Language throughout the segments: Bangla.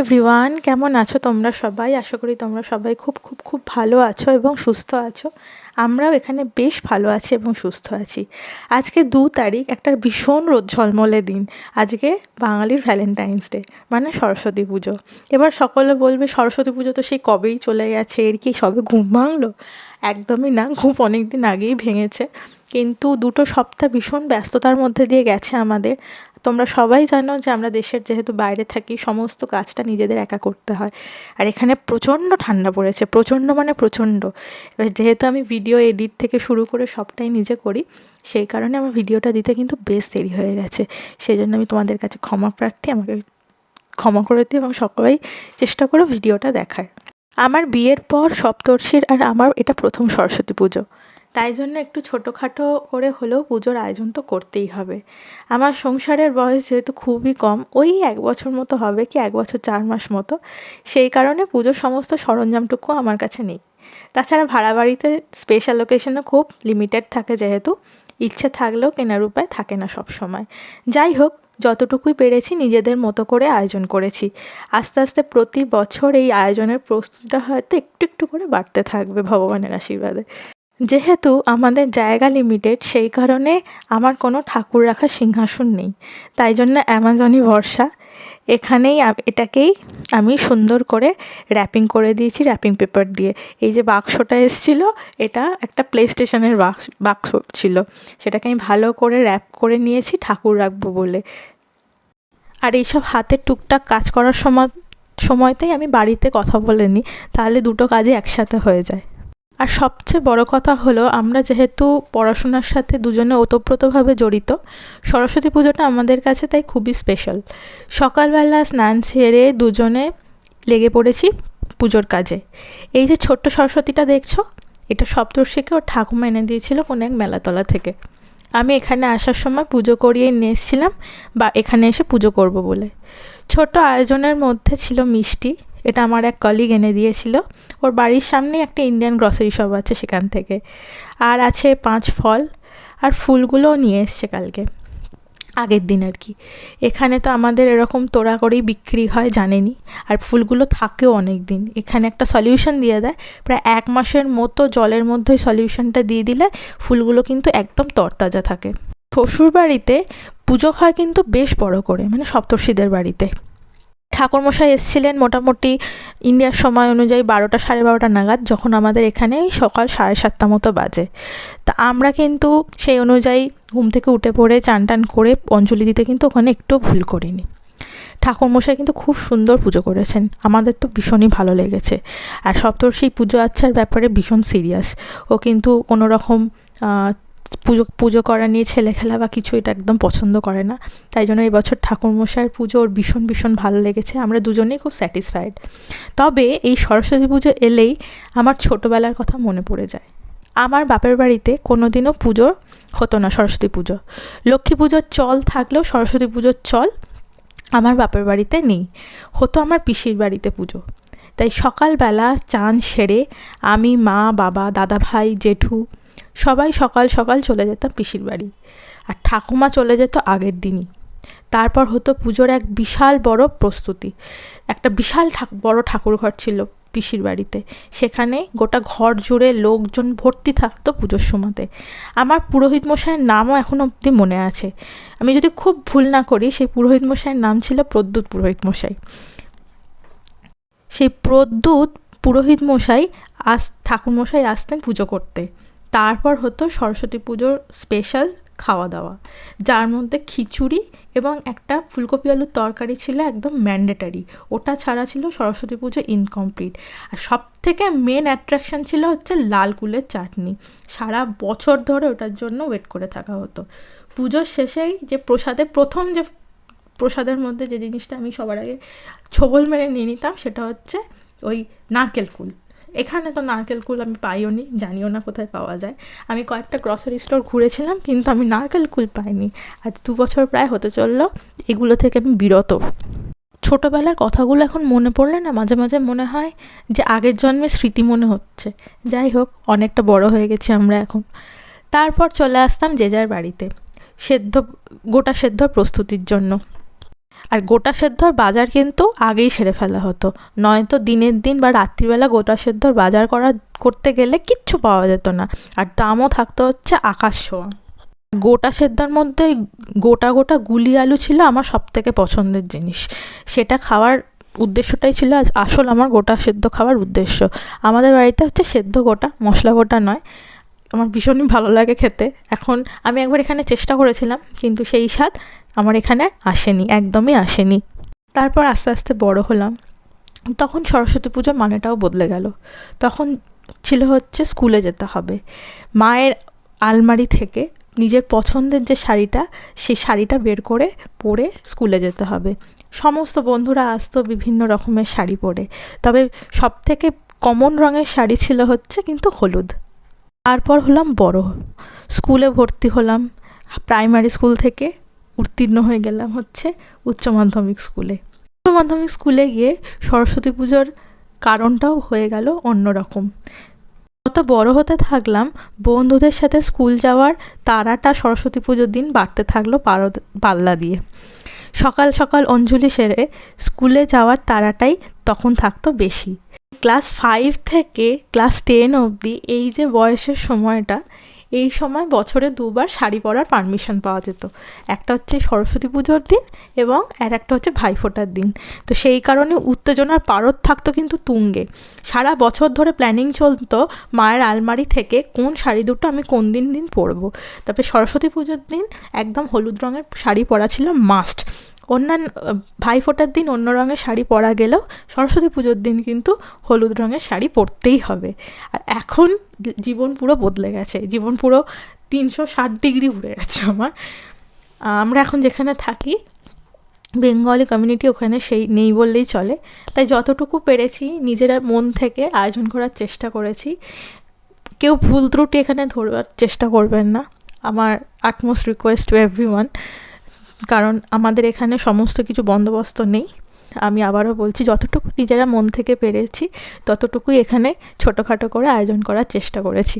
এভরিওয়ান কেমন আছো তোমরা সবাই? আশা করি তোমরা সবাই খুব খুব খুব ভালো আছো এবং সুস্থ আছো। আমরাও এখানে বেশ ভালো আছি এবং সুস্থ আছি। আজকে দু তারিখ, একটা ভীষণ রোদ ঝলমলে দিন। আজকে বাঙালির ভ্যালেন্টাইন্স ডে মানে সরস্বতী পুজো। এবার সকলে বলবে, সরস্বতী পুজো তো সেই কবেই চলে গেছে? এর কি সবে ঘুম ভাঙলো? একদমই না, ঘুম অনেক দিন আগেই ভেঙেছে। কিন্তু দুটো সপ্তাহ ভীষণ ব্যস্ততার মধ্যে দিয়ে গেছে আমাদের। তোমরা সবাই জানো যে আমরা দেশের যেহেতু বাইরে থাকি, সমস্ত কাজটা নিজেদের একা করতে হয়। আর এখানে প্রচণ্ড ঠান্ডা পড়েছে, প্রচণ্ড মানে প্রচণ্ড। এবার যেহেতু আমি ভিডিও এডিট থেকে শুরু করে সবটাই নিজে করি, সেই কারণে আমার ভিডিওটা দিতে কিন্তু বেশ দেরি হয়ে গেছে। সেই জন্য আমি তোমাদের কাছে ক্ষমা প্রার্থী, আমাকে ক্ষমা করে দিই এবং সকলেই চেষ্টা করো ভিডিওটা দেখার। আমার বিয়ের পর সপ্তর্ষির আর আমার এটা প্রথম সরস্বতী পুজো। তাই জন্য একটু ছোটোখাটো করে হলেও পুজোর আয়োজন তো করতেই হবে। আমার সংসারের বয়স যেহেতু খুবই কম, ওই এক বছর মতো হবে কি এক বছর চার মাস মতো। সেই কারণে পুজোর সমস্ত সরঞ্জামটুকু আমার কাছে নেই। তাছাড়া ভাড়া বাড়িতে স্পেশাল লোকেশনও খুব লিমিটেড থাকে যেহেতু, ইচ্ছে থাকলেও কেনার উপায় থাকে না সব সময়। যাই হোক, যতটুকুই পেরেছি নিজেদের মতো করে আয়োজন করেছি। আস্তে আস্তে প্রতি বছর এই আয়োজনের প্রস্তুতিটা হয়তো একটু একটু করে বাড়তে থাকবে ভগবানের আশীর্বাদে। যেহেতু আমাদের জায়গা লিমিটেড সেই কারণে আমার কোনো ঠাকুর রাখার সিংহাসন নেই। তাই জন্য অ্যামাজনই ভরসা। এখানেই এটাকেই আমি সুন্দর করে র্যাপিং করে দিয়েছি র্যাপিং পেপার দিয়ে। এই যে বাক্সটা এসছিল, এটা একটা প্লে স্টেশনের বাক্স বাক্স ছিল। সেটাকে আমি ভালো করে র্যাপ করে নিয়েছি, ঠাকুর রাখব বলে। আর এইসব হাতের টুকটাক কাজ করার সময় সময়তেই আমি বাড়িতে কথা বলে নিই, তাহলে দুটো কাজই একসাথে হয়ে যায়। আর সবচেয়ে বড় কথা হলো, আমরা যেহেতু পড়াশোনার সাথে দুজনে ওতপ্রোতভাবে জড়িত, সরস্বতী পুজোটা আমাদের কাছে তাই খুবই স্পেশাল সকালবেলা স্নান সেরে দুজনে লেগে পড়েছি পুজোর কাজে। এই যে ছোট্ট সরস্বতীটা দেখছ, এটা সপ্তর্ষিকে ওর ঠাকুমা এনে দিয়েছিল কোনো এক মেলাতলা থেকে। আমি এখানে আসার সময় পুজো করিয়ে নিয়ে এসেছিলাম বা এখানে এসে পুজো করব বলে। ছোট আয়োজনের মধ্যে ছিল মিষ্টি এটা আমার এক কলিগ এনে দিয়েছিল। ওর বাড়ির সামনেই একটা ইন্ডিয়ান গ্রসারি শপ আছে সেখান থেকে। আর আছে পাঁচ ফল, আর ফুলগুলোও নিয়ে এসছে কালকে। আগের দিন আর কি। এখানে তো আমাদের এরকম তোড়া করেই বিক্রি হয় জানেনি আর ফুলগুলো থাকেও অনেক দিন এখানে একটা সলিউশন দিয়ে দেয়। প্রায় এক মাসের মতো জলের মধ্যে সলিউশনটা দিয়ে দিলে ফুলগুলো কিন্তু একদম তরতাজা থাকে। শ্বশুর বাড়িতে পুজো হয় কিন্তু বেশ বড় করে মানে সপ্তর্ষিদের বাড়িতে। ঠাকুরমশাই এসেছিলেন মোটামুটি ইন্ডিয়ার সময় অনুযায়ী বারোটা সাড়ে বারোটা নাগাদ, যখন আমাদের এখানে সকাল সাড়ে সাতটা মতো বাজে। তা আমরা কিন্তু সেই অনুযায়ী ঘুম থেকে উঠে পড়ে চান টান করে অঞ্জলি দিতে কিন্তু ওখানে একটু ভুল করিনি। ঠাকুরমশাই কিন্তু খুব সুন্দর পুজো করেছেন। আমাদের তো ভীষণই ভালো লেগেছে। আর সপ্তর্ষি পুজো আচ্ছার ব্যাপারে ভীষণ সিরিয়াস ও কিন্তু কোনো রকম পুজো পুজো করা নিয়ে ছেলে খেলা বা কিছু এটা একদম পছন্দ করে না। তাই জন্য এবছর ঠাকুরমশাইয়ের পুজো ওর ভীষণ ভীষণ ভালো লেগেছে। আমরা দুজনেই খুব স্যাটিসফাইড। তবে এই সরস্বতী পুজো এলেই আমার ছোটোবেলার কথা মনে পড়ে যায়। আমার বাপের বাড়িতে কোনো দিনও পুজো হতো না, সরস্বতী পুজো। লক্ষ্মী পুজোর চল থাকলেও সরস্বতী পুজোর চল আমার বাপের বাড়িতে নেই। হতো আমার পিসির বাড়িতে পুজো। তাই সকালবেলা চান সেরে আমি, মা, বাবা দাদা ভাই জেঠু সবাই সকাল সকাল চলে যেতাম পিসির বাড়ি। আর ঠাকুমা চলে যেত আগের দিনই। তারপর হতো পুজোর এক বিশাল বড় প্রস্তুতি। একটা বিশাল বড় ঠাকুর ঘর ছিল পিসির বাড়িতে। সেখানে গোটা ঘর জুড়ে লোকজন ভর্তি থাকতো পুজোর সময়তে। আমার পুরোহিত মশাইয়ের নামও এখন অবধি মনে আছে। আমি যদি খুব ভুল না করি, সেই পুরোহিত মশাইয়ের নাম ছিল প্রদ্যুৎ পুরোহিত মশাই। সেই প্রদ্যুৎ পুরোহিত মশাই আস, ঠাকুর মশাই আসতেন পুজো করতে। তারপর হতো সরস্বতী পুজোর স্পেশাল খাওয়া দাওয়া যার মধ্যে খিচুড়ি এবং একটা ফুলকপি আলুর তরকারি ছিল একদম ম্যান্ডেটারি ওটা ছাড়া ছিল সরস্বতী পুজো ইনকমপ্লিট আর সব থেকে মেন অ্যাট্রাকশান ছিল হচ্ছে লাল কুলের চাটনি। সারা বছর ধরে ওটার জন্য ওয়েট করে থাকা হতো। পুজোর শেষেই যে প্রসাদে, প্রথম যে প্রসাদের মধ্যে যে জিনিসটা আমি সবার আগে ছোবল মেরে নিয়ে নিতাম সেটা হচ্ছে ওই নারকেল কুল। এখানে তো নারকেল কুল আমি পাইও নি জানিও না কোথায় পাওয়া যায়। আমি কয়েকটা গ্রসারি স্টোর ঘুরেছিলাম, কিন্তু আমি নারকেল কুল পাইনি। আজ দু বছর প্রায় হতে চলল, এগুলো থেকে আমি বিরত। ছোটোবেলার কথাগুলো এখন মনে পড়লে না মাঝে মাঝে মনে হয় যে আগের জন্মে স্মৃতি মনে হচ্ছে। যাই হোক, অনেকটা বড় হয়ে গেছি আমরা এখন। তারপর চলে আসতাম যে যার বাড়িতে, সেদ্ধ, গোটা সেদ্ধ প্রস্তুতির জন্য। আর গোটা সেদ্ধর বাজার কিন্তু আগেই সেরে ফেলা হতো। নয়তো দিনের দিন বা রাত্রিবেলা গোটা সেদ্ধর বাজার করা, করতে গেলে কিচ্ছু পাওয়া যেত না। আর দামও থাকতো হচ্ছে আকাশ ছোঁয়া। গোটা সেদ্ধার মধ্যে গোটা গোটা গুলি আলু ছিল আমার সব থেকে পছন্দের জিনিস। সেটা খাওয়ার উদ্দেশ্যটাই ছিল আসল আমার গোটা সেদ্ধ খাওয়ার উদ্দেশ্য। আমাদের বাড়িতে হচ্ছে সেদ্ধ গোটা, মশলা গোটা নয়। আমার ভীষণই ভালো লাগে খেতে। এখন আমি একবার এখানে চেষ্টা করেছিলাম, কিন্তু সেই স্বাদ আমার এখানে আসেনি, একদমই আসেনি। তারপর আস্তে আস্তে বড় হলাম। তখন সরস্বতী পুজোর মানেটাও বদলে গেল। তখন ছিল হচ্ছে স্কুলে যেতে হবে। মায়ের আলমারি থেকে নিজের পছন্দের যে শাড়িটা, সেই শাড়িটা বের করে পরে স্কুলে যেতে হবে। সমস্ত বন্ধুরা আসতো, বিভিন্ন রকমের শাড়ি পরে। তবে সব থেকে কমন রঙের শাড়ি ছিল হচ্ছে কিন্তু হলুদ। তারপর হলাম বড়। স্কুলে ভর্তি হলাম। প্রাইমারি স্কুল থেকে উত্তীর্ণ হয়ে গেলাম হচ্ছে উচ্চ মাধ্যমিক স্কুলে। উচ্চ মাধ্যমিক স্কুলে গিয়ে সরস্বতী পুজোর কারণটাও হয়ে গেল অন্যরকম। যত বড় হতে থাকলাম, বন্ধুদের সাথে স্কুল যাওয়ার তারাটা সরস্বতী পুজোর দিন বাড়তে থাকল পাল্লা দিয়ে। সকাল সকাল অঞ্জলি সেরে স্কুলে যাওয়ার তারাটাই তখন থাকতো বেশি। ক্লাস ফাইভ থেকে ক্লাস টেন অবধি এই যে বয়সের সময়টা, এই সময় বছরে দুবার শাড়ি পরার পারমিশন পাওয়া যেত। একটা হচ্ছে সরস্বতী পুজোর দিন এবং আর একটা হচ্ছে ভাইফোঁটার দিন। তো সেই কারণে উত্তেজনার পারদ থাকতো কিন্তু তুঙ্গে। সারা বছর ধরে প্ল্যানিং চলতো মায়ের আলমারি থেকে কোন শাড়ি দুটো আমি কোন দিন দিন পরবো। তারপরে সরস্বতী পুজোর দিন একদম হলুদ রঙের শাড়ি পরা ছিল মাস্ট অন্যান্য ভাইফোঁটার দিন অন্য রঙের শাড়ি পরা গেলেও সরস্বতী পুজোর দিন কিন্তু হলুদ রঙের শাড়ি পরতেই হবে। আর এখন জীবন পুরো বদলে গেছে। জীবন পুরো তিনশো ষাট ডিগ্রি ঘুরে গেছে আমার। আমরা এখন যেখানে থাকি, বেঙ্গলি কমিউনিটি ওখানে সেই নেই বললেই চলে। তাই যতটুকু পেরেছি নিজেরা মন থেকে আয়োজন করার চেষ্টা করেছি। কেউ ভুল ত্রুটি এখানে ধরবার চেষ্টা করবেন না। আমার utmost request to every one কারণ আমাদের এখানে সমস্ত কিছু বন্দোবস্ত নেই। আমি আবারও বলছি, যতটুকু নিজেরা মন থেকে পেরেছি, ততটুকুই এখানে ছোটোখাটো করে আয়োজন করার চেষ্টা করেছি।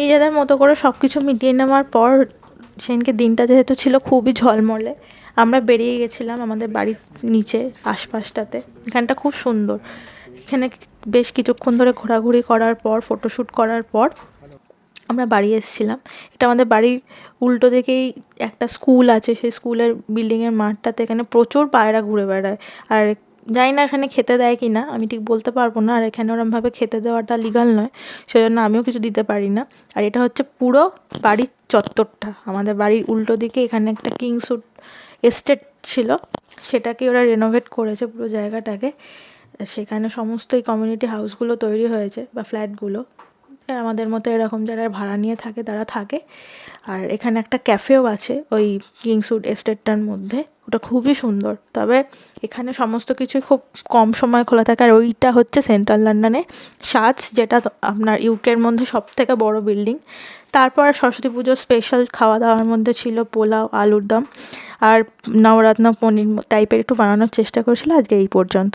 নিজেদের মতো করে সব কিছু মিটিয়ে নেওয়ার পর সেদিনকে দিনটা যেহেতু ছিল খুবই ঝলমলে, আমরা বেরিয়ে গেছিলাম আমাদের বাড়ির নিচে, আশপাশটাতে। এখানটা খুব সুন্দর। এখানে বেশ কিছুক্ষণ ধরে ঘোরাঘুরি করার পর, ফটোশ্যুট করার পর আমরা বাড়ি এসেছিলাম। এটা আমাদের বাড়ির উল্টো দিকেই একটা স্কুল আছে, সেই স্কুলের বিল্ডিংয়ের মাঠটাতে এখানে প্রচুর পায়রা ঘুরে বেড়ায়। আর জানি না এখানে খেতে দেয় কি না, আমি ঠিক বলতে পারব না। আর এখানে ওরমভাবে খেতে দেওয়াটা লিগাল নয়, সেজন্য আমিও কিছু দিতে পারি না। আর এটা হচ্ছে পুরো বাড়ির চত্বরটা। আমাদের বাড়ির উল্টো দিকে এখানে একটা কিংসুট এস্টেট ছিল সেটাকে ওরা রেনোভেট করেছে পুরো জায়গাটাকে। সেখানে সমস্ত এই কমিউনিটি হাউসগুলো তৈরি হয়েছে বা ফ্ল্যাটগুলো আমাদের মতো এরকম যারা ভাড়া নিয়ে থাকে, তারা থাকে। আর এখানে একটা ক্যাফেও আছে ওই কিংসুট এস্টেটটার মধ্যে। ওটা খুবই সুন্দর। তবে এখানে সমস্ত কিছুই খুব কম সময় খোলা থাকে। আর ওইটা হচ্ছে সেন্ট্রাল লন্ডনে সাজ, যেটা আপনার ইউকের মধ্যে সব থেকে বড়ো বিল্ডিং। তারপর সরস্বতী পুজোর স্পেশাল খাওয়া দাওয়ার মধ্যে ছিল পোলাও, আলুর দম। আর নবরত্ন পনির টাইপের একটু বানানোর চেষ্টা করেছিল, আজকে এই পর্যন্ত।